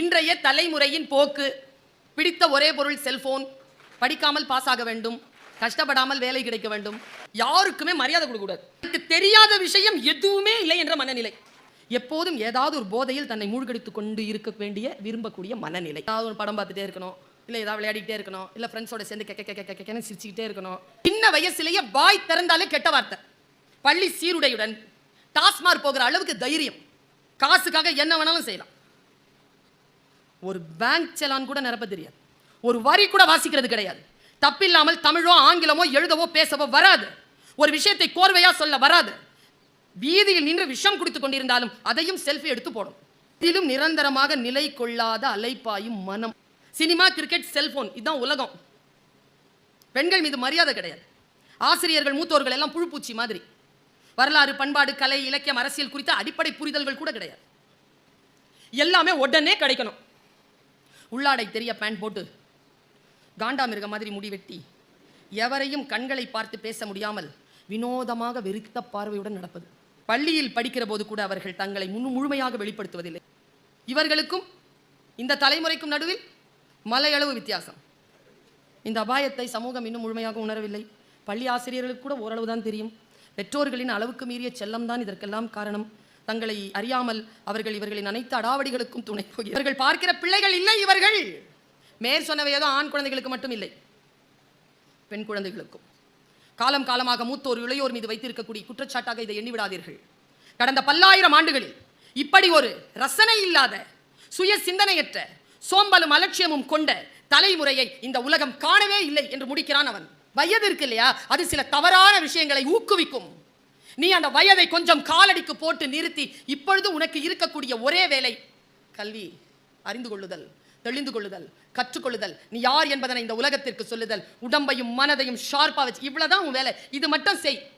இன்றைய தலைமுறையின் போக்கு. பிடித்த ஒரே பொருள் செல்போன். படிக்காமல் பாஸ் ஆக வேண்டும். கஷ்டப்படாமல் வேலை கிடைக்க வேண்டும். யாருக்குமே மரியாதை கொடுக்கக்கூடாது எனக்கு தெரியாத விஷயம் எதுவுமே இல்லை என்ற மனநிலை. எப்போதும் ஏதாவது ஒரு போதையில் தன்னை மூழ்கடித்து கொண்டு இருக்க வேண்டிய விரும்பக்கூடிய மனநிலை. ஏதாவது ஒரு படம் பார்த்துட்டே இருக்கணும். இல்லை ஏதாவது விளையாடிக்கிட்டே இருக்கணும். இல்லை ஃப்ரெண்ட்ஸோட சேர்ந்து கெக்க கெக்க கெக்கன்னு சிரிச்சுக்கிட்டே இருக்கணும். சின்ன வயசுலேயே வாய் திறந்தாலே கெட்ட வார்த்தை. பள்ளி சீருடையுடன் டாஸ்மார் போகிற அளவுக்கு தைரியம். காசுக்காக என்ன வேணாலும் செய்யலாம். ஒரு பேங்க் செலான் கூட நிரப்ப தெரியாது. ஒரு வரி கூட வாசிக்கிறது கிடையாது. தப்பில்லாமல் தமிழோ ஆங்கிலமோ எழுதவோ பேசவோ வராது. ஒரு விஷயத்தை கோர்வையாக சொல்ல வராது. வீதியில் நின்று விஷம் குடித்துக் கொண்டிருந்தாலும் அதையும் செல்ஃபி எடுத்து போடும். இதிலும் நிரந்தரமாக நிலை கொள்ளாத அலைப்பாயும் மனம். சினிமா கிரிக்கெட் செல்போன் இதுதான் உலகம். பெண்கள் மீது மரியாதை கிடையாது. ஆசிரியர்கள் மூத்தோர்கள் எல்லாம் புழுப்பூச்சி மாதிரி. வரலாறு பண்பாடு கலை இலக்கியம் அரசியல் குறித்த அடிப்படை புரிதல்கள் கூட கிடையாது. எல்லாமே உடனே கிடைக்கணும். உள்ளாடை தெரிய பேண்ட் போட்டு காண்டாமிருக மாதிரி முடி வெட்டி எவரையும் கண்களை பார்த்து பேச முடியாமல் வினோதமாக வெறுத்த பார்வையுடன் நடப்பது. பள்ளியில் படிக்கிற போது கூட அவர்கள் தங்களை முன் முழுமையாக வெளிப்படுத்துவதில்லை. இவர்களுக்கும் இந்த தலைமுறைக்கும் நடுவில் மலையளவு வித்தியாசம். இந்த அபாயத்தை சமூகம் இன்னும் முழுமையாக உணரவில்லை. பள்ளி ஆசிரியர்களுக்கு கூட ஓரளவு தான் தெரியும். பெற்றோர்களின் அளவுக்கு மீறிய செல்லம் தான் இதற்கெல்லாம் காரணம். தங்களை அறியாமல் அவர்கள் இவர்களின் அனைத்து அடாவடிகளுக்கும் துணை போகிறார்கள் இவர்கள் பார்க்கிற பிள்ளைகள் இல்லை இவர்கள். மேற் சொன்னவை ஏதோ ஆண் குழந்தைகளுக்கு மட்டும் இல்லை பெண் குழந்தைகளுக்கும். காலம் காலமாக மூத்தோர் இளையோர் மீது வைத்திருக்கக்கூடிய குற்றச்சாட்டாக இதை எண்ணிவிடாதீர்கள். கடந்த பல்லாயிரம் ஆண்டுகளில் இப்படி ஒரு ரசனை இல்லாத சுய சிந்தனையற்ற சோம்பலும் அலட்சியமும் கொண்ட தலைமுறையை இந்த உலகம் காணவே இல்லை என்று முடிக்கிறான் அவன். வயது இருக்கு இல்லையா? அது சில தவறான விஷயங்களை ஊக்குவிக்கும். நீ அந்த வயதை கொஞ்சம் காலடிக்கு போட்டு நிறுத்தி இப்பொழுது உனக்கு இருக்கக்கூடிய ஒரே வேலை கல்வி அறிந்து கொள்ளுதல் தெளிந்து கொள்ளுதல் கற்றுக்கொள்ளுதல். நீ யார் என்பதனை இந்த உலகத்திற்கு சொல்லுதல். உடம்பையும் மனதையும் ஷார்ப்பாக வச்சு இவ்வளோதான் உன் வேலை. இது மட்டும் செய்.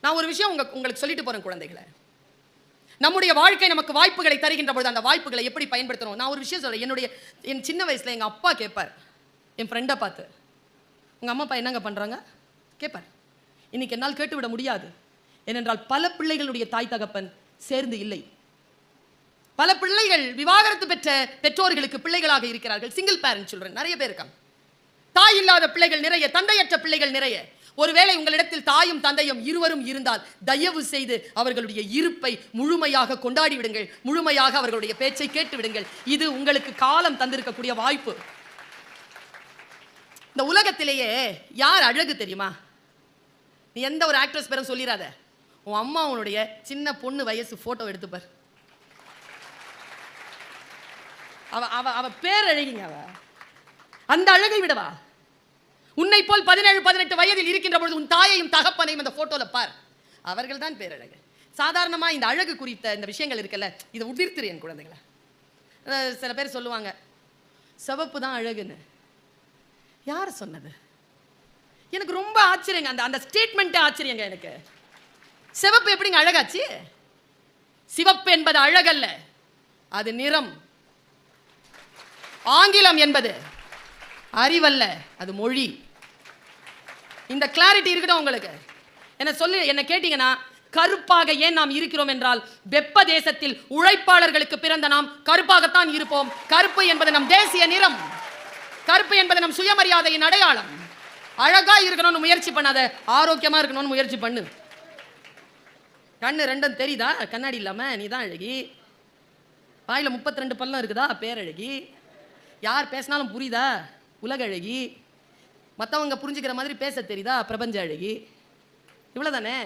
நான் ஒரு விஷயம் உங்க உங்களுக்கு சொல்லிட்டு போகிறேன் குழந்தைகளை. நம்முடைய வாழ்க்கை நமக்கு வாய்ப்புகளை தருகின்ற பொழுது அந்த வாய்ப்புகளை எப்படி பயன்படுத்தணும்? நான் ஒரு விஷயம் சொல்றேன். என்னுடைய என் சின்ன வயசில் எங்கள் அப்பா கேட்பார் என் ஃப்ரெண்டை பார்த்து உங்கள் அம்மா அப்பா என்னங்க பண்ணுறாங்க கேட்பார் இன்னைக்கு என்னால் கேட்டுவிட முடியாது. ஏனென்றால் பல பிள்ளைகளுடைய தாய் தகப்பன் சேர்ந்து இல்லை. பல பிள்ளைகள் விவாகரத்து பெற்ற பெற்றோர்களுக்கு பிள்ளைகளாக இருக்கிறார்கள். சிங்கிள் பேரண்ட் சில்ட்ரன் நிறைய பேர் இருக்காங்க. தாய் இல்லாத பிள்ளைகள் நிறைய தந்தையற்ற பிள்ளைகள் நிறைய. ஒருவேளை உங்களிடத்தில் தாயும் தந்தையும் இருவரும் இருந்தால் தயவு செய்து அவர்களுடைய இருப்பை முழுமையாக கொண்டாடி விடுங்கள் முழுமையாக அவர்களுடைய பேச்சை கேட்டு விடுங்கள் இது உங்களுக்கு காலம் தந்திருக்கக்கூடிய வாய்ப்பு. இந்த உலகத்திலேயே யார் அழகு தெரியுமா? நீ எந்த ஒரு ஆக்ட்ரஸ் பேரும் சொல்லிடாத உன் அம்மா உன்னுடைய சின்ன பொண்ணு வயசு ஃபோட்டோ எடுத்துப்பார் அவ அவ அவ பேர் அழகிங்க அவ. அந்த அழகை விடவா. உன்னை போல் பதினேழு பதினெட்டு வயதில் இருக்கின்ற பொழுது உன் தாயையும் தகப்பனையும் அந்த போட்டோல பார். அவர்கள் தான் பேரழகு சாதாரணமா இந்த அழகு குறித்த இந்த விஷயங்கள் இருக்குல்ல இதை உதிர்த்துரு என் குழந்தைகளை. சில பேர் சொல்லுவாங்க சிவப்பு தான் அழகுன்னு. யார் சொன்னது? எனக்கு ரொம்ப ஆச்சரியங்க அந்த அந்த ஸ்டேட்மெண்ட்டே ஆச்சரியங்க எனக்கு. சிவப்பு எப்படிங்க அழகாச்சு? சிவப்பு என்பது அழகல்ல அது நிறம். ஆங்கிலம் என்பது அறிவல்ல அது மொழி. இந்த கிளாரிட்டி இருக்கட்டும் உங்களுக்கு. என்ன சொல்லி என்ன கேட்டீங்கன்னா கருப்பாக ஏன் நாம் இருக்கிறோம் என்றால் வெப்ப தேசத்தில் உழைப்பாளர்களுக்கு பிறந்த நாம் கருப்பாகத்தான் இருப்போம். கருப்பு என்பது நம் தேசிய நிறம். கருப்பு என்பது நம் சுயமரியாதையின் அடையாளம். அழகா இருக்கணும்னு முயற்சி பண்ணாத ஆரோக்கியமா இருக்கணும்னு முயற்சி பண்ணு. கண்ணு ரெண்டும் தெரியுதா? கண்ணாடி இல்லாமல் நீ தான் அழகி. வாயில் முப்பத்தி ரெண்டு பல்லம் இருக்குதா? பேரழகி. யார் பேசினாலும் புரியுதா? உலக அழகி மற்றவங்க புரிஞ்சுக்கிற மாதிரி பேச தெரியுதா? பிரபஞ்ச அழகி. இவ்வளோதானே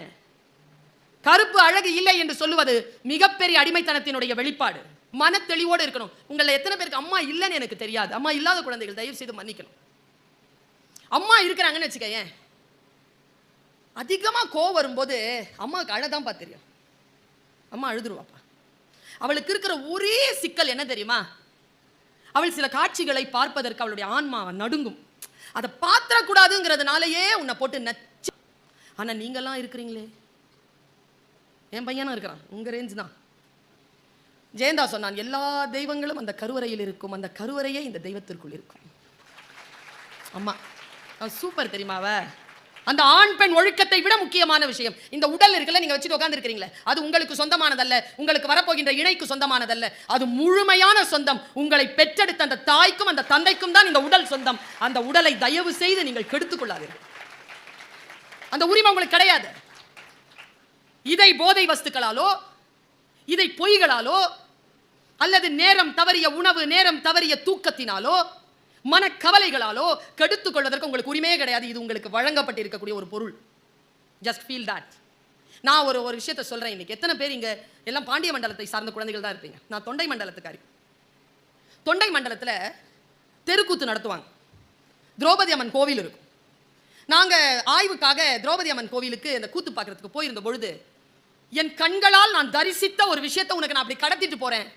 கருப்பு அழகு இல்லை என்று சொல்லுவது மிகப்பெரிய அடிமைத்தனத்தினுடைய வெளிப்பாடு. மன தெளிவோடு இருக்கணும். உங்களை எத்தனை பேருக்கு அம்மா இல்லைன்னு எனக்கு தெரியாது. அம்மா இல்லாத குழந்தைகள் தயவு செய்து மன்னிக்கணும். அம்மா இருக்கிறாங்கன்னு வச்சுக்கயேன். அதிகமாக கோவம் வரும்போது அம்மாவுக்கு அழதான் பார்த்து தெரியும். அம்மா அழுதுருவாப்பா. அவளுக்கு இருக்கிற ஒரே சிக்கல் என்ன தெரியுமா? அவள் சில காட்சிகளை பார்ப்பதற்கு அவளுடைய ஆன்மா நடுங்கும். அதை பாத்திரக்கூடாதுங்கிறதுனாலயே உன்னை போட்டு நச்சு. ஆனால் நீங்கள்லாம் இருக்கிறீங்களே. என் பையனும் இருக்கிறான். உங்கள் ரேஞ்ச் தான். ஜெயந்தா சொன்னான் எல்லா தெய்வங்களும் அந்த கருவறையில் இருக்கும். அந்த கருவறையே இந்த தெய்வத்திற்குள் இருக்கும். அம்மா சூப்பர் தெரியுமாவ அந்த ஆண் பெண் ஒழுக்கத்தை விட முக்கியமான விஷயம். இந்த உடல் இருக்குல்ல நீங்க வச்சுட்டு உட்காந்துருக்கிறீங்களே அது உங்களுக்கு சொந்தமானதல்ல உங்களுக்கு வரப்போகின்ற இணைக்கு சொந்தமானதல்ல. அது முழுமையான சொந்தம். உங்களை பெற்றெடுத்த அந்த தாய்க்கும் அந்த தந்தைக்கும் தான் இந்த உடல் சொந்தம். அந்த உடலை தயவு செய்து நீங்கள் கெடுத்துக் கொள்ளாதீர்கள். அந்த உரிமை உங்களுக்கு கிடையாது. இதை போதை வஸ்துக்களாலோ இதை பொய்களாலோ அல்லது நேரம் தவறிய உணவு நேரம் தவறிய தூக்கத்தினாலோ மனக்கவலைகளாலோ கெடுத்துக் கொள்வதற்கு உங்களுக்கு உரிமையே கிடையாது. இது உங்களுக்கு வழங்கப்பட்டிருக்கக்கூடிய ஒரு பொருள். ஜஸ்ட் ஃபீல் தட் நான் ஒரு ஒரு விஷயத்தை சொல்கிறேன் இன்னைக்கு. எத்தனை பேர் இங்கே எல்லாம் பாண்டிய மண்டலத்தை சார்ந்த குழந்தைகள் தான் இருப்பீங்க. நான் தொண்டை மண்டலத்துக்காரி. தொண்டை மண்டலத்தில் தெருக்கூத்து நடத்துவாங்க. திரௌபதி அம்மன் கோவில் இருக்கும். நாங்கள் ஆய்வுக்காக திரௌபதி அம்மன் கோவிலுக்கு அந்த கூத்து பார்க்கறதுக்கு போயிருந்த பொழுது என் கண்களால் நான் தரிசித்த ஒரு விஷயத்தை உனக்கு நான் அப்படி கடத்திட்டு போறேன்.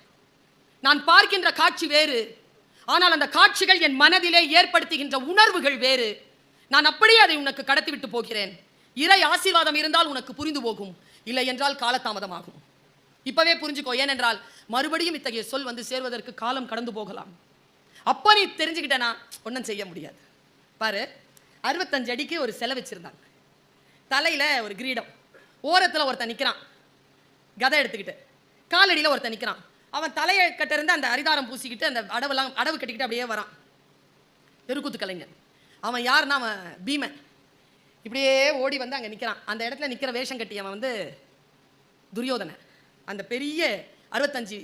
நான் பார்க்கின்ற காட்சி வேறு. ஆனால் அந்த காட்சிகள் என் மனதிலே ஏற்படுத்துகின்ற உணர்வுகள் வேறு. நான் அப்படியே அதை உனக்கு கடத்திவிட்டு போகிறேன். இறை ஆசீர்வாதம் இருந்தால் உனக்கு புரிந்து போகும். இல்லை என்றால் காலதாமதமாகும். இப்பவே புரிஞ்சுக்கோ ஏனென்றால் மறுபடியும் இத்தகைய சொல் வந்து சேர்வதற்கு காலம் கடந்து போகலாம். அப்போ நீ தெரிஞ்சுக்கிட்டனா ஒன்றும் செய்ய முடியாது. பாரு அறுபத்தஞ்சு அடிக்கு ஒரு செலை வச்சுருந்தாங்க. தலையில் ஒரு கிரீடம். ஓரத்தில் ஒருத்தன் நிற்கிறான் கதை எடுத்துக்கிட்டு. காலடியில் ஒருத்தன் நிற்கிறான் அவன் தலையை கட்டிருந்து அந்த அரிதாரம் பூசிக்கிட்டு அந்த அடவெல்லாம் அடவு கட்டிக்கிட்டு அப்படியே வரான். தெருக்கூத்து கலைஞர். அவன் யாருன்னா அவன் பீமன். இப்படியே ஓடி வந்து அங்கே நிற்கிறான் அந்த இடத்துல நிற்கிற வேஷம் கட்டி அவன் வந்து துரியோதனன். அந்த பெரிய அறுபத்தஞ்சு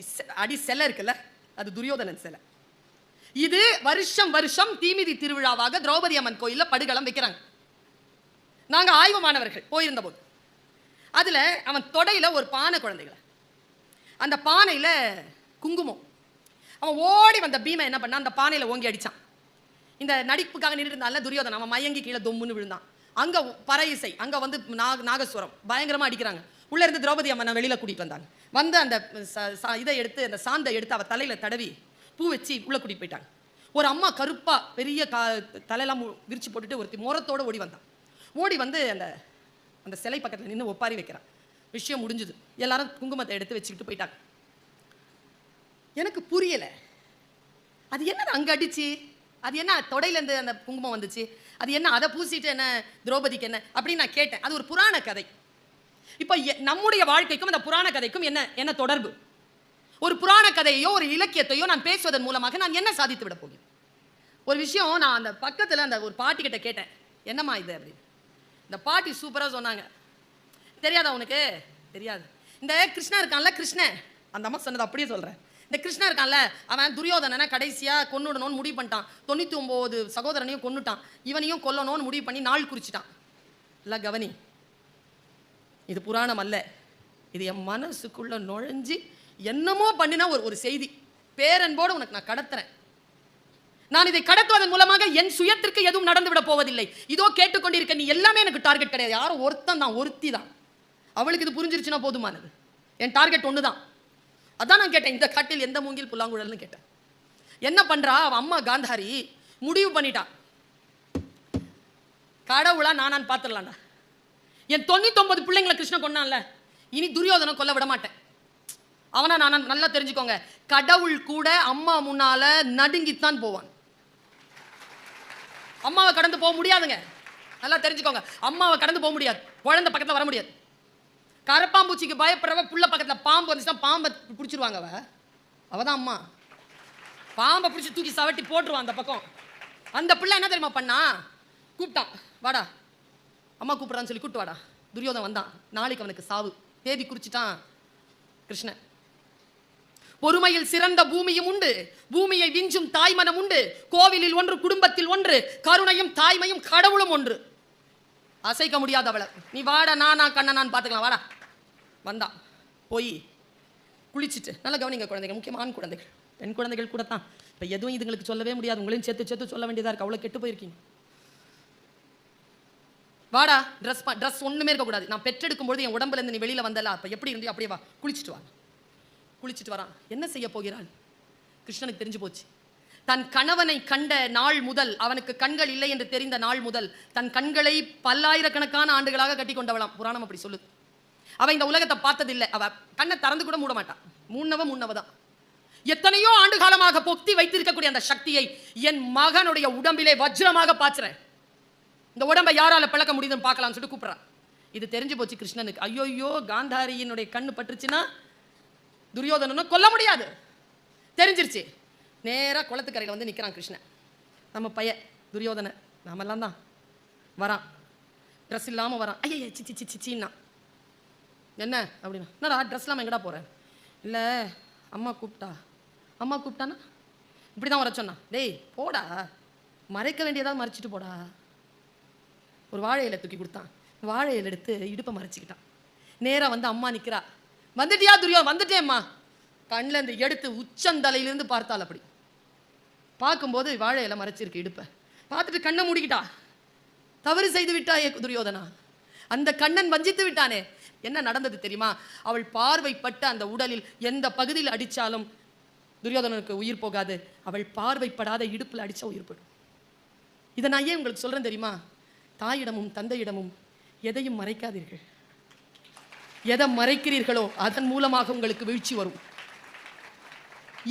அடி சிலை இருக்குல்ல அது துரியோதனன் சிலை. இது வருஷம் வருஷம் தீமிதி திருவிழாவாக திரௌபதி அம்மன் கோயிலில் படுகளம் வைக்கிறாங்க. நாங்கள் ஆய்வு மாணவர்கள் போயிருந்த போது அதில் அவன் தொடையில் ஒரு பானை குழந்தைகளை அந்த பானையில் குங்குமம். அவன் ஓடி வந்த பீமை என்ன பண்ணான்? அந்த பானையில் ஓங்கி அடிச்சான். இந்த நடிப்புக்காக நின்றுட்டு இருந்தால துரியோதனன். அவன் மயங்கி கீழே தொம்முன்னு விழுந்தான். அங்கே பறை இசை. அங்கே வந்து நாக நாகஸ்வரம். பயங்கரமாக அடிக்கிறாங்க. உள்ளே இருந்து திரௌபதி அம்மனை வெளியில் கூட்டிகிட்டு வந்தாங்க. வந்து அந்த இதை எடுத்து அந்த சாந்தை எடுத்து அவள் தலையில் தடவி பூ வச்சு உள்ளே கூட்டிட்டு போயிட்டாங்க. ஒரு அம்மா கருப்பாக பெரிய கா தலையெல்லாம் விரிச்சு போட்டுட்டு ஒருத்தி முரத்தோடு ஓடி வந்தான். ஓடி வந்து அந்த அந்த சிலை பக்கத்தில் நின்று ஒப்பாரி வைக்கிறான். விஷயம் முடிஞ்சுது. எல்லாரும் குங்குமத்தை எடுத்து வச்சுக்கிட்டு போயிட்டாங்க. எனக்கு புரியலை. அது என்ன அங்கே அடிச்சு? அது என்ன தொடையிலேருந்து அந்த குங்குமம் வந்துச்சு? அது என்ன அதை பூசிட்டு என்ன திரௌபதிக்கு என்ன? அப்படின்னு நான் கேட்டேன். அது ஒரு புராண கதை. இப்போ எ- நம்முடைய வாழ்க்கைக்கும் அந்த புராண கதைக்கும் என்ன என்ன தொடர்பு? ஒரு புராண கதையோ ஒரு இலக்கியத்தையோ நான் பேசுவதன் மூலமாக நான் என்ன சாதித்து விட போகிறேன்? ஒரு விஷயம் நான் அந்த பக்கத்தில் அந்த ஒரு பாட்டி கிட்ட கேட்டேன். என்னம்மா இது அப்படின்னு. இந்த பாட்டி சூப்பராக சொன்னாங்க. தெரியாதா உனக்கு? தெரியாது. இந்த கிருஷ்ணன் இருக்கான்ல கிருஷ்ணன் அந்த அம்மா சொன்னது அப்படியே சொல்றேன். இந்த கிருஷ்ணன் இருக்கான்ல அவன் துரியோதனனை கடைசியா கொன்னுடணும்னு முடிவு பண்ணிட்டான். தொண்ணூத்தி ஒன்பது சகோதரனையும் கொன்னுட்டான். இவனையும் கொல்லணும்னு முடிவு பண்ணி நாள் குறிச்சிட்டான். இல்ல கவனி இது புராணம் அல்ல. இது என் மனசுக்குள்ள நுழைஞ்சு என்னமோ பண்ணினா ஒரு ஒரு செய்தி. பேரன்போடு உனக்கு நான் கடத்துறேன். நான் இதை கடத்துவதன் மூலமாக என் சுயத்திற்கு எதுவும் நடந்து விட போவதில்லை. இதோ கேட்டுக்கொண்டிருக்க நீ எல்லாமே எனக்கு டார்கெட் கிடையாது. யாரும் ஒருத்தன் தான் ஒருத்தி தான் அவளுக்கு இது புரிஞ்சிருச்சுன்னா போதுமானது. என் டார்கெட் ஒன்று தான் அதான் நான் கேட்டேன் இந்த காட்டில் எந்த மூங்கில் புல்லாங்குழல்னு கேட்டேன். என்ன பண்ணுறா அவன் அம்மா காந்தாரி முடிவு பண்ணிட்டான் கடவுளா நானான்னு பார்த்துடலாண்டா என் தொண்ணூத்தொன்பது பிள்ளைங்களை கிருஷ்ணன் கொண்டான்ல இனி துரியோதனை கொல்ல விட மாட்டேன். அவனா நான் நல்லா தெரிஞ்சுக்கோங்க. கடவுள் கூட அம்மா முன்னால நடுங்கித்தான் போவான். அம்மாவை கடந்து போக முடியாதுங்க. நல்லா தெரிஞ்சுக்கோங்க. அம்மாவை கடந்து போக முடியாது. குழந்தை பக்கத்தில் வர முடியாது. கரப்பாம்பூச்சிக்கு பயப்படுறவ புள்ள பக்கத்தில் பாம்பு வந்துச்சுன்னா பாம்பை பிடிச்சிருவாங்க அவ. தான் அம்மா. பாம்பை பிடிச்சி தூக்கி சவட்டி போட்டுருவான் அந்த பக்கம். அந்த பிள்ளை என்ன தெரியுமா பண்ணா? கூப்பிட்டான். வாடா. அம்மா கூப்பிட்றான்னு சொல்லி கூப்பிட்டு வாடா. துரியோதன் வந்தான். நாளைக்கு அவனுக்கு சாவு. தேதி குறிச்சிட்டான் கிருஷ்ணன். பொறுமையில் சிறந்த பூமியும் உண்டு. பூமியை விஞ்சும் தாய்மனம் உண்டு. கோவிலில் ஒன்று குடும்பத்தில் ஒன்று. கருணையும் தாய்மையும் கடவுளும் ஒன்று. அசைக்க முடியாத அவளை நீ வாடா நானா கண்ணனான்னு பார்த்துக்கலாம். வாடா. வந்தான் போய் குளிச்சுட்டு நல்லா கவனிங்க குழந்தைங்க முக்கியமான குழந்தைகள். பெண் குழந்தைகள் கூட தான் இப்போ எதுவும் இதுங்களுக்கு சொல்லவே முடியாது. உங்களையும் சேர்த்து சேர்த்து சொல்ல வேண்டியதா இருக்கு. அவ்வளோ கெட்டு போயிருக்கீங்க. வாடா ட்ரெஸ் ட்ரெஸ் ஒண்ணுமே இருக்கக்கூடாது. நான் பெற்றெடுக்கும் பொழுது என் உடம்புல இருந்து நீ வெளியில வந்தல. அப்போ எப்படி இருந்தியோ அப்படியே வா. குளிச்சுட்டு வா. குளிச்சுட்டு வரான். என்ன செய்ய போகிறாள்? கிருஷ்ணனுக்கு தெரிஞ்சு போச்சு. தன் கணவனை கண்ட நாள் முதல் அவனுக்கு கண்கள் இல்லை என்று தெரிந்த நாள் முதல் தன் கண்களை பல்லாயிரக்கணக்கான ஆண்டுகளாக கட்டி கொண்டவளாம் புராணம் அப்படி சொல்லுது. அவள் இந்த உலகத்தை பார்த்ததில்லை அவ கண்ணை திறந்து கூட மூட மாட்டான் முன்னவ முன்னவ தான் எத்தனையோ ஆண்டு காலமாக பொத்தி வைத்திருக்கக்கூடிய அந்த சக்தியை என் மகனுடைய உடம்பிலே வஜ்ரமாக பாய்ச்சுறேன் இந்த உடம்பை யாரால பிளக்க முடியுதுன்னு பார்க்கலாம்னு சொல்லிட்டு கூப்பிடுறான் இது தெரிஞ்சு போச்சு கிருஷ்ணனுக்கு ஐயோயோ காந்தாரியினுடைய கண்ணு பட்டுருச்சுன்னா துரியோதனனை கொல்ல முடியாது தெரிஞ்சிருச்சு நேரா குளத்துக்கரையில் வந்து நிற்கிறான் கிருஷ்ணன் நம்ம பையன் துரியோதனை நாமெல்லாம் தான் வரான் ட்ரெஸ் இல்லாமல் வரான் ஐயா சிச்சி சிச்சின்னா என்ன அப்படின்னா என்னடா ட்ரெஸ் இல்லாமல் எங்கடா போகிறேன் இல்லை அம்மா கூப்பிட்டா. அம்மா கூப்பிட்டானா இப்படி தான் வர சொன்னா. டேய் போடா. மறைக்க வேண்டியதாவது மறைச்சிட்டு போடா. ஒரு வாழை இலை தூக்கி கொடுத்தான். வாழை இலை எடுத்து இடுப்பை மறைச்சிக்கிட்டான். நேராக வந்து அம்மா நிற்கிறா வந்துட்டியா துரியோ? வந்துட்டேம்மா. கண்ணில் இருந்து எடுத்து உச்சந்தலையிலேருந்து பார்த்தாள் அப்படி. பார்க்கும்போது வாழை இலை மறைச்சிருக்கு இடுப்பை. பார்த்துட்டு கண்ணை மூடிக்கிட்டா. தவறு செய்து விட்டாயே துரியோதனா. அந்த கண்ணன் வஞ்சித்து விட்டானே. என்ன நடந்தது தெரியுமா? அவள் பார்வைப்பட்ட அந்த உடலில் எந்த பகுதியில் அடித்தாலும் துரியோதனனுக்கு உயிர் போகாது. அவள் பார்வைப்படாத இடுப்பில் அடிச்சா உயிர் போடும் இதை நான் ஏன் உங்களுக்கு சொல்றேன் தெரியுமா? தாயிடமும் தந்தையிடமும் எதையும் மறைக்காதீர்கள். எதை மறைக்கிறீர்களோ அதன் மூலமாக உங்களுக்கு வீழ்ச்சி வரும்.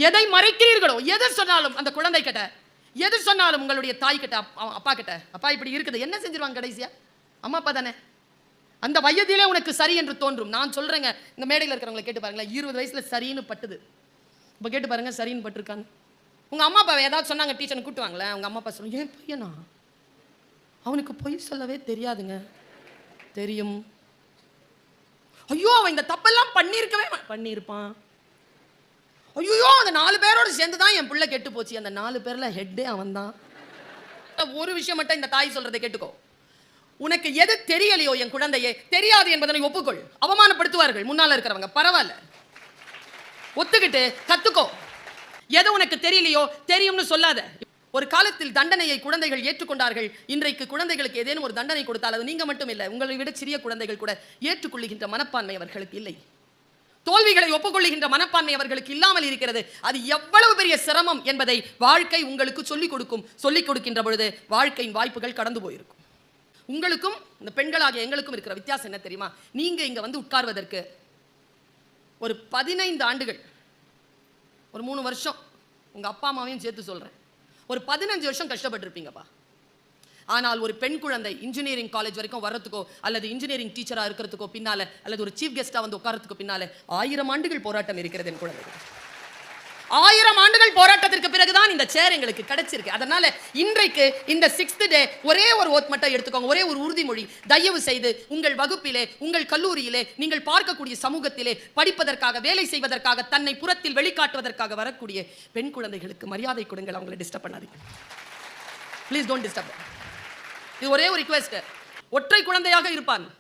எதை மறைக்கிறீர்களோ எதை சொன்னாலும் அந்த குழந்தை கிட்ட எது சொன்னாலும் உங்களுடைய தாய் கிட்ட அப்பா கிட்ட அப்பா இப்படி இருக்குது என்ன செஞ்சிருவாங்க கடைசியா? அம்மா அப்பா தானே? அந்த வயதிலே உனக்கு சரி என்று தோன்றும். நான் சொல்கிறேங்க இந்த மேடையில் இருக்கிறவங்களை கேட்டு பாருங்களேன். இருபது வயசில் சரின்னு பட்டுது. இப்போ கேட்டு பாருங்கள் சரின்னு பட்டிருக்காங்க. உங்கள் அம்மா அப்பா ஏதாவது சொன்னாங்க டீச்சர் கூட்டுவாங்களேன் உங்கள் அம்மா அப்பா சொல்லுங்க ஏன் பையனா? அவனுக்கு பொய் சொல்லவே தெரியாதுங்க. தெரியும். ஐயோ அவன் இந்த தப்பெல்லாம் பண்ணியிருக்கவே பண்ணியிருப்பான். ஐயோ அந்த நாலு பேரோட சேர்ந்து தான் என் பிள்ளை கெட்டு போச்சு. அந்த நாலு பேரில் ஹெட்டே அவன் தான் ஒரு விஷயம் மட்டும் இந்த தாய் சொல்கிறத கேட்டுக்கோ. உனக்கு எது தெரியலையோ என் குழந்தையே தெரியாது என்பதனை ஒப்புக்கொள். அவமானப்படுத்துவார்கள். முன்னால இருக்கிறவங்க. பரவாயில்ல. ஒத்துக்கிட்டு கத்துக்கோ. எது உனக்கு தெரியலையோ தெரியும்னு சொல்லாத. ஒரு காலத்தில் தண்டனையை குழந்தைகள் ஏற்றுக்கொண்டார்கள். இன்றைக்கு குழந்தைகளுக்கு ஏதேனும் ஒரு தண்டனை கொடுத்தால் அது நீங்க மட்டும் இல்லை உங்களை விட சிறிய குழந்தைகள் கூட ஏற்றுக்கொள்ளுகின்ற மனப்பான்மை அவர்களுக்கு இல்லை. தோல்விகளை ஒப்புக்கொள்ளுகின்ற மனப்பான்மை அவர்களுக்கு இல்லாமல் இருக்கிறது. அது எவ்வளவு பெரிய சிரமம் என்பதை வாழ்க்கை உங்களுக்கு சொல்லிக் கொடுக்கும். சொல்லிக் கொடுக்கின்ற பொழுது வாழ்க்கையின் வாய்ப்புகள் கடந்து போயிருக்கும். உங்களுக்கும் இந்த பெண்களாகிய எங்களுக்கும் இருக்கிற வித்தியாசம் என்ன தெரியுமா? நீங்க இங்க வந்து உட்கார்வதற்கு ஒரு பதினைந்து ஆண்டுகள் ஒரு மூணு வருஷம் உங்க அப்பா அம்மாவையும் சேர்த்து சொல்றேன். ஒரு பதினஞ்சு வருஷம் கஷ்டப்பட்டிருப்பீங்கப்பா. ஆனால் ஒரு பெண் குழந்தை இன்ஜினியரிங் காலேஜ் வரைக்கும் வர்றதுக்கோ அல்லது இன்ஜினியரிங் டீச்சரா இருக்கிறதுக்கோ பின்னால அல்லது ஒரு சீஃப் கெஸ்ட்டாக வந்து உட்காரத்துக்கு பின்னால ஆயிரம் ஆண்டுகள் போராட்டம் இருக்கிறது என் குழந்தை ஆயிரம் ஆண்டுகள் போராட்டத்திற்கு பிறகுதான் இந்த சேர் எங்களுக்கு கிடைச்சிருக்கு. அதனால இன்றைக்கு இந்த சிக்ஸ்த் டே ஒரே ஒரு ஓத் மட்டும் எடுத்துக்கோங்க. ஒரே ஒரு உறுதிமொழி. தயவு செய்து உங்கள் வகுப்பிலே உங்கள் கல்லூரியிலே நீங்கள் பார்க்கக்கூடிய சமூகத்திலே படிப்பதற்காக வேலை செய்வதற்காக தன்னை புறத்தில் வெளிக்காட்டுவதற்காக வரக்கூடிய பெண் குழந்தைகளுக்கு மரியாதை கொடுங்கள். அவங்களை டிஸ்டர்ப் பண்ணாதீங்க. ப்ளீஸ் டோன்ட் டிஸ்டர்ப் இது ஒரே ஒரு ரிக்வெஸ்ட் ஒற்றை குழந்தையாக இருப்பான்.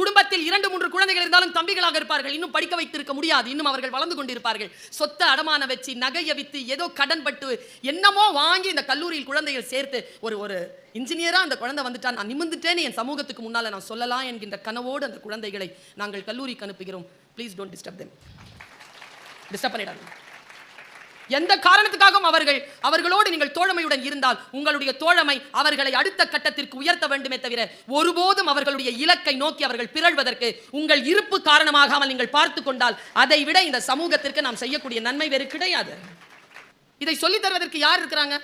குடும்பத்தில் இரண்டு மூன்று குழந்தைகள் இருந்தாலும் தம்பிகளாக இருப்பார்கள். இன்னும் படிக்க வைத்திருக்க முடியாது. இன்னும் அவர்கள் வளர்ந்து கொண்டிருப்பார்கள். சொத்தை அடமான வச்சு நகையை வித்து ஏதோ கடன் பட்டு என்னமோ வாங்கி இந்த கல்லூரியில் குழந்தைகள் சேர்த்து ஒரு ஒரு இன்ஜினியரா அந்த குழந்தை வந்துட்டா நான் நிமிந்துட்டேன்னு என் சமூகத்துக்கு முன்னால நான் சொல்லலாம் என்கின்ற கனவோடு அந்த குழந்தைகளை நாங்கள் கல்லூரிக்கு அனுப்புகிறோம். Please don't disturb them disturb பண்ணிடாதீங்க. எந்த காரணத்துக்காகவும் அவர்கள் அவர்களோடு நீங்கள் தோழமையுடன் இருந்தால் உங்களுடைய தோழமை அவர்களை அடுத்த கட்டத்திற்கு உயர்த்த வேண்டுமே தவிர ஒருபோதும் அவர்களுடைய இலக்கை நோக்கி அவர்கள் பிறழ்வதற்கு உங்கள் இருப்பு காரணமாகாமல் நீங்கள் பார்த்து கொண்டால் அதை விட இந்த சமூகத்திற்கு நாம் செய்யக்கூடிய நன்மை வேறு கிடையாது. இதை சொல்லித் தருவதற்கு யார் இருக்கிறாங்க?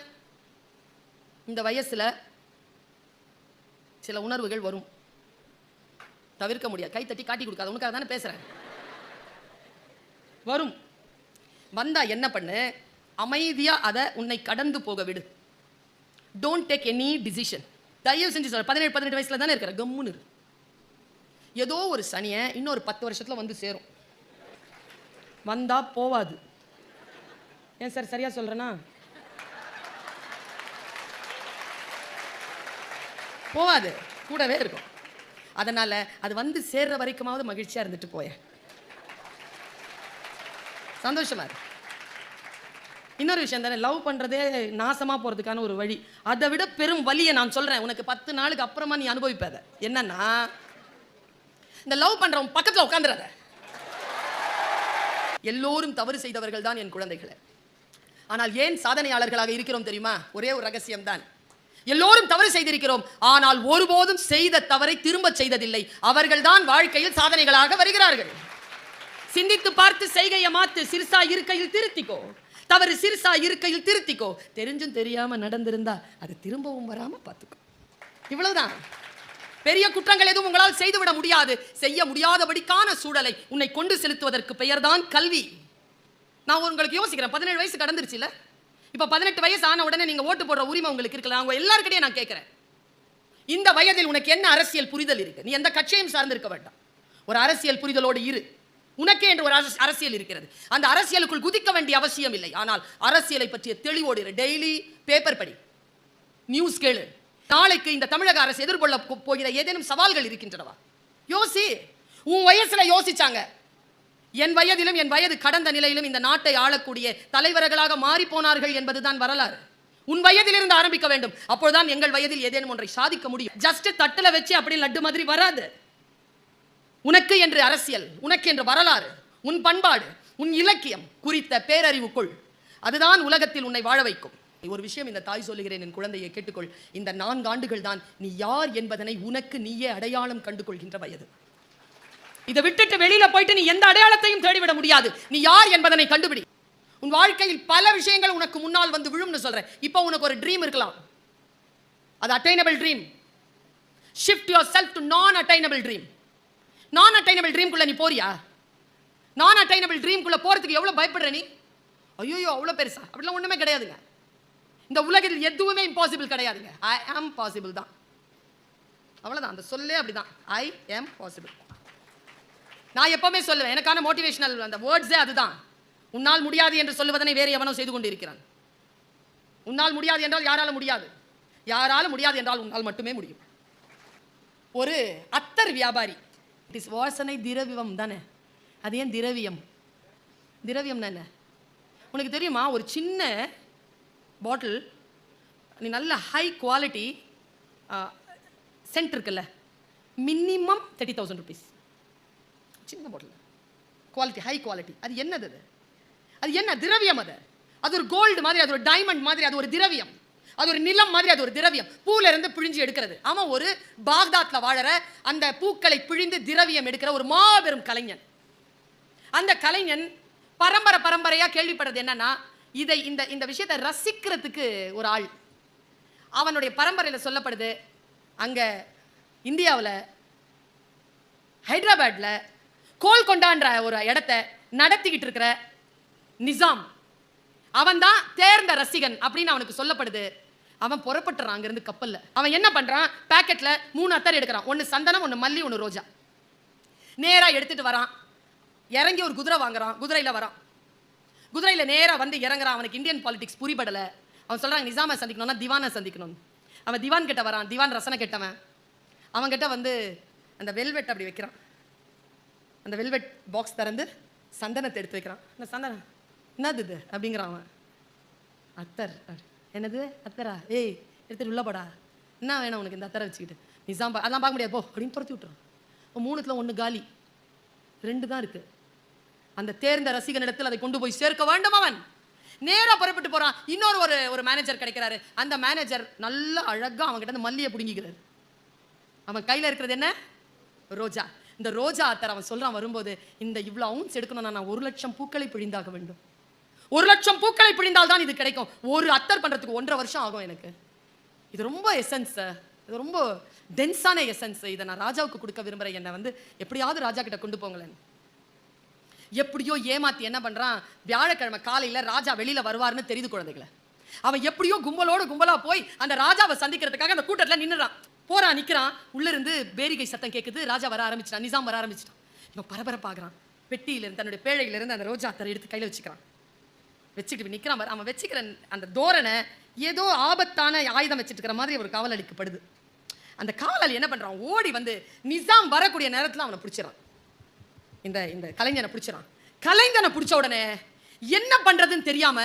இந்த வயசுல சில உணர்வுகள் வரும். தவிர்க்க முடியாது. கை தட்டி காட்டி கொடுக்காத. உனக்காக தானே பேசுறேன். வரும். வந்தால் என்ன பண்ணு? அமைதியாக அதை உன்னை கடந்து போக விடு. டோன்ட் டேக் எனி டிசிஷன் தயவு செஞ்சு சொல்ற பதினேழு பதினெட்டு வயசில் தானே இருக்கிற? கம்முன்னு ஏதோ ஒரு சனியை இன்னொரு பத்து வருஷத்தில் வந்து சேரும். வந்தால் போவாது. ஏன் சார் சரியாக சொல்கிறேன்னா போவாது. கூடவே இருக்கும். அதனால் அது வந்து சேர்ற வரைக்குமாவது மகிழ்ச்சியாக இருந்துட்டு போயேன். சந்தோஷமா இன்னொரு விஷயம் தானே லவ் பண்றதே நாசமா போறதுக்கான ஒரு வழி. அதை விட பெரும் வழியை நான் சொல்றேன். உனக்கு பத்து நாளுக்கு அப்புறமா நீ அனுபவிப்ப அதை என்னன்னா இந்த லவ் பண்றவன் பக்கத்துல உட்காந்துறத எல்லோரும் தவறு செய்தவர்கள் தான் என் குழந்தைகளை. ஆனால் ஏன் சாதனையாளர்களாக இருக்கிறோம் தெரியுமா? ஒரே ஒரு ரகசியம் தான். எல்லோரும் தவறு செய்திருக்கிறோம். ஆனால் ஒருபோதும் செய்த தவறை திரும்ப செய்ததில்லை. அவர்கள்தான் வாழ்க்கையில் சாதனைகளாக வருகிறார்கள். சிந்தித்து பார்த்து செய்கையை மாத்து சிறுசா இருக்கையில் திருத்திக்கோ. தவறு சிறுசா இருக்கையில் திருத்திக்கோ. தெரிஞ்சும் தெரியாம நடந்திருந்தா அது திரும்பவும் வராம பார்த்துக்கோ. இவ்வளவுதான். பெரிய குற்றங்கள் எதுவும் உங்களால் செய்துவிட முடியாது. செய்ய முடியாதபடிக்கான சூழலை உன்னை கொண்டு செலுத்துவதற்கு பெயர்தான் கல்வி. நான் உங்களுக்கு யோசிக்கிறேன். பதினேழு வயசு கடந்துருச்சுல இப்போ பதினெட்டு வயசு ஆன உடனே நீங்க ஓட்டு போடுற உரிமை உங்களுக்கு இருக்குல்ல? அவங்க எல்லாருக்கிட்டையும் நான் கேட்குறேன் இந்த வயதில் உனக்கு என்ன அரசியல் புரிதல் இருக்கு? நீ எந்த கட்சியும் சார்ந்திருக்க வேண்டாம். ஒரு அரசியல் புரிதலோடு இரு. உனக்கே என்று ஒரு அரசியல் இருக்கிறது. அந்த அரசியலுக்குள் குதிக்க வேண்டிய அவசியம் இல்லை. ஆனால் அரசியலை பற்றிய தெளிவோடு டெய்லி பேப்பர் படி. நியூஸ் கேளு. நாளைக்கு இந்த தமிழக அரசு எதிர்கொள்ள போகிற ஏதேனும் சவால்கள் இருக்கின்றனவா? யோசி. உன் வயசுல யோசிச்சாங்க. என் வயதிலும் என் வயது கடந்த நிலையிலும் இந்த நாட்டை ஆளக்கூடிய தலைவர்களாக மாறி போனார்கள் என்பதுதான் வரலாறு. உன் வயதிலிருந்து ஆரம்பிக்க வேண்டும். அப்பொழுதுதான் எங்கள் வயதில் ஏதேனும் ஒன்றை சாதிக்க முடியும். ஜஸ்ட் தட்டுல வச்சு அப்படி லட்டு மாதிரி வராது. உனக்கு என்று அரசியல் உனக்கு என்று வரலாறு உன் பண்பாடு உன் இலக்கியம் குறித்த பேரறிவுக்குள். அதுதான் உலகத்தில் உன்னை வாழ வைக்கும். ஒரு விஷயம் இந்த தாய் சொல்லுகிறேன் என் குழந்தையை கேட்டுக்கொள். இந்த நான்கு ஆண்டுகள் தான் நீ யார் என்பதனை உனக்கு நீயே அடையாளம் கண்டு கொள்கின்ற வயது. இதை விட்டுட்டு வெளியில போயிட்டு நீ எந்த அடையாளத்தையும் தேடிவிட முடியாது. நீ யார் என்பதனை கண்டுபிடி. உன் வாழ்க்கையில் பல விஷயங்கள் உனக்கு முன்னால் வந்து விழும்னு சொல்றேன். இப்போ உனக்கு ஒரு ட்ரீம் இருக்கலாம். அது attainable dream shift yourself to non attainable dream non attainable ட்ரீம்குள்ளே நீ போறியா? நான் அட்டைனபிள் ட்ரீம்குள்ளே போகிறதுக்கு எவ்வளோ பயப்படுற நீ? ஐயோ அவ்வளோ பெருசா? அப்படிலாம் ஒன்றுமே கிடையாதுங்க. இந்த உலகத்தில் எதுவுமே இம்பாசிபிள் கிடையாதுங்க. ஐ ஆம் பாசிபிள் தான். அவ்வளோதான் அந்த சொல்லே அப்படிதான். ஐ எம் பாசிபிள் நான் எப்பவுமே சொல்லுவேன் எனக்கான மோட்டிவேஷனல் அந்த வேர்ட்ஸே அதுதான். உன்னால் முடியாது என்று சொல்லுவதனை வேறு எவனோ செய்து கொண்டிருக்கிறான். உன்னால் முடியாது என்றால் யாரால முடியாது? யாரால முடியாது என்றால் உன்னால் மட்டுமே முடியும். ஒரு அத்தர் வியாபாரி இட் இஸ் வாசனை திரவியம் தானே? அது ஏன் திரவியம்? திரவியம்னா என்ன? உனக்கு தெரியுமா ஒரு சின்ன பாட்டில் நீ நல்ல ஹை குவாலிட்டி சென்ட் இருக்குல்ல மினிமம் தேர்ட்டி தௌசண்ட் ருபீஸ் சின்ன பாட்டில். குவாலிட்டி ஹை குவாலிட்டி அது என்னது அது? அது என்ன திரவியம் அது? அது ஒரு கோல்டு மாதிரி அது ஒரு டைமண்ட் மாதிரி அது ஒரு திரவியம். அது ஒரு நிலம் மாதிரி அது ஒரு திரவியம். பூல இருந்து பிழிஞ்சு எடுக்கிறது. அவன் ஒரு பாக்தாத்ல வாழற அந்த பூக்களை பிழிந்து திரவியம் எடுக்கிற ஒரு மாபெரும் கலைஞன். அந்த கலைஞன் பரம்பரை பரம்பரையா கேள்விப்படுறது என்னன்னா இதை இந்த இந்த விஷயத்தை ரசிக்கிறதுக்கு ஒரு ஆள். அவனுடைய பரம்பரையில் சொல்லப்படுது அங்க இந்தியாவில் ஹைதராபாத்ல கோல்கொண்டான்ற ஒரு இடத்த நடத்திக்கிட்டு இருக்கிற நிசாம். அவன் தான் தேர்ந்த ரசிகன் அப்படின்னு அவனுக்கு சொல்லப்படுது. அவன் புறப்பட்டுறான் அங்கிருந்து கப்பல்ல. அவன் என்ன பண்ணுறான் பேக்கெட்டில் மூணு அத்தர் எடுக்கிறான். ஒன்று சந்தனம் ஒன்று மல்லி ஒன்று ரோஜா. நேராக எடுத்துகிட்டு வரான். இறங்கி ஒரு குதிரை வாங்குறான். குதிரையில் வரான். குதிரையில் நேராக வந்து இறங்குறான். அவனுக்கு இந்தியன் பாலிடிக்ஸ் புரிபடலை. அவன் சொல்கிறான் நிசாமை சந்திக்கணும்னா திவானை சந்திக்கணும். அவன் திவான் கிட்ட வரான். திவான் ரசனை கெட்டவன். அவன்கிட்ட வந்து அந்த வெல்வெட் அப்படி வைக்கிறான். அந்த வெல்வெட் பாக்ஸ் திறந்து சந்தனத்தை எடுத்து வைக்கிறான். அந்த சந்தனம் என்னது இது? அப்படிங்கிறான் அவன். அத்தர் அப்படி. என்னது? அத்தரா? ஏய் எடுத்துட்டு உள்ள போடா. என்ன வேணும் உனக்கு இந்த அத்தரை வச்சுக்கிட்டு? நிசாம் பா- அதெல்லாம் பார்க்க முடியாது. போ அப்படின்னு துரத்தி விட்டுறான் இப்போ மூணுத்தில் ஒன்று காலி. ரெண்டு தான் இருக்குது அந்த தேர்ந்த ரசிகனிடத்தில் அதை கொண்டு போய் சேர்க்க வேண்டும் அவன். நேராக புறப்பட்டு போகிறான் இன்னொரு ஒரு ஒரு மேனேஜர் கிடைக்கிறாரு. அந்த மேனேஜர் நல்லா அழகாக அவன்கிட்ட இருந்து மல்லியை பிடுங்கிக்கிறாரு. அவன் கையில் இருக்கிறது என்ன? ரோஜா. இந்த ரோஜா அத்தர் அவன் சொல்கிறான் வரும்போது இந்த இவ்வளோ அவுன்ஸ் எடுக்கணும்னா நான் ஒரு லட்சம் பூக்களை பிழிந்தாக வேண்டும். ஒரு லட்சம் பூக்களை பிழிந்தால் தான் இது கிடைக்கும். ஒரு அத்தர் பண்ணுறதுக்கு ஒன்றரை வருஷம் ஆகும் எனக்கு. இது ரொம்ப எசன்ஸ் இது ரொம்ப டென்ஸான எசன்ஸ் இதை நான் ராஜாவுக்கு கொடுக்க விரும்புகிறேன் என்னை வந்து எப்படியாவது ராஜா கிட்ட கொண்டு போங்களேன். எப்படியோ ஏமாத்தி என்ன பண்ணுறான் வியாழக்கிழமை காலையில் ராஜா வெளியில் வருவார்னு தெரியுது குழந்தைகளை. அவன் எப்படியோ கும்பலோடு கும்பலாக போய் அந்த ராஜாவை சந்திக்கிறதுக்காக அந்த கூட்டத்தில் நின்றுறான் போறான் நிற்கிறான் உள்ள இருந்து பேரிகை சத்தம் கேட்குது ராஜா வர ஆரம்பிச்சிட்டான். நிசாம் வர ஆரம்பிச்சிட்டான். இவன் பரபரப்பாகிறான். பெட்டியிலிருந்து தன்னுடைய பேழையிலிருந்து அந்த ரோஜா அத்தரை எடுத்து கையில் வச்சுக்கிறான். வச்சுக்கிட்டு நிற்கிறான் அவன் வச்சுக்கிற அந்த தோரணை ஏதோ ஆபத்தான ஆயுதம் வச்சுட்டு இருக்கிற மாதிரி ஒரு காவல் அளிக்கப்படுது. அந்த காவலாளி என்ன பண்ணுறான் ஓடி வந்து நிசாம் வரக்கூடிய நேரத்தில் அவனை பிடிச்சிடறான் இந்த இந்த கலைஞனை பிடிச்சிடறான் கலைஞனை பிடிச்ச உடனே என்ன பண்றதுன்னு தெரியாம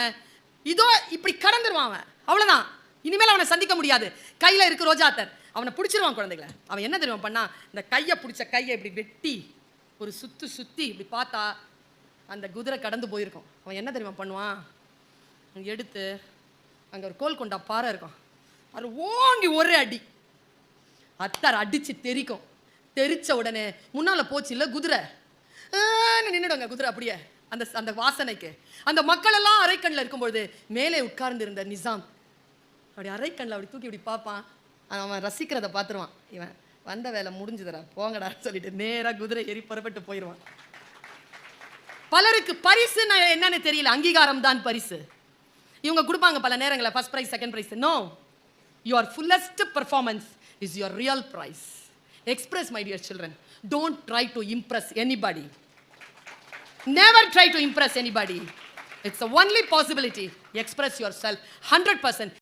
இதோ இப்படி கடந்துருவான் அவன். அவ்வளோதான் இனிமேல் அவனை சந்திக்க முடியாது. கையில் இருக்கு ரோஜாத்தர். அவனை பிடிச்சிருவான் குழந்தைகளை. அவன் என்ன தெரியுமா பண்ணா இந்த கையை பிடிச்ச கையை இப்படி வெட்டி ஒரு சுத்து சுத்தி இப்படி பார்த்தா அந்த குதிரை கடந்து போயிருக்கும். அவன் என்ன தெரியுமா பண்ணுவான்? எடுத்து அங்கே ஒரு கோல் கொண்டா பாறை இருக்கும். அது ஓங்கி ஒரே அடி. அத்தார் அடிச்சு தெறிக்கும் தெறிச்ச உடனே முன்னால் போச்சு இல்லை குதிரை. நின்றுடுங்க குதிரை அப்படியே. அந்த அந்த வாசனைக்கு. அந்த மக்கள் எல்லாம் அரைக்கண்ணில் இருக்கும்பொழுது மேலே உட்கார்ந்து இருந்த நிசாம். அப்படி அரைக்கண்ணில் அப்படி தூக்கி இப்படி பார்ப்பான். அவன் ரசிக்கிறத பார்த்துருவான். இவன் வந்த வேலை முடிஞ்சுதுடா போங்கடா சொல்லிட்டு நேராக குதிரை ஏறி புறப்பட்டு போயிடுவான் பலருக்கு பரிசு என்னன்னு தெரியல. அங்கீகாரம் தான் பரிசு. இவங்க கொடுப்பாங்க பல நேரங்களில். First prize second prize no your fullest performance is your real prize express my dear children don't try to impress anybody never try to impress anybody it's only possibility express yourself hundred percent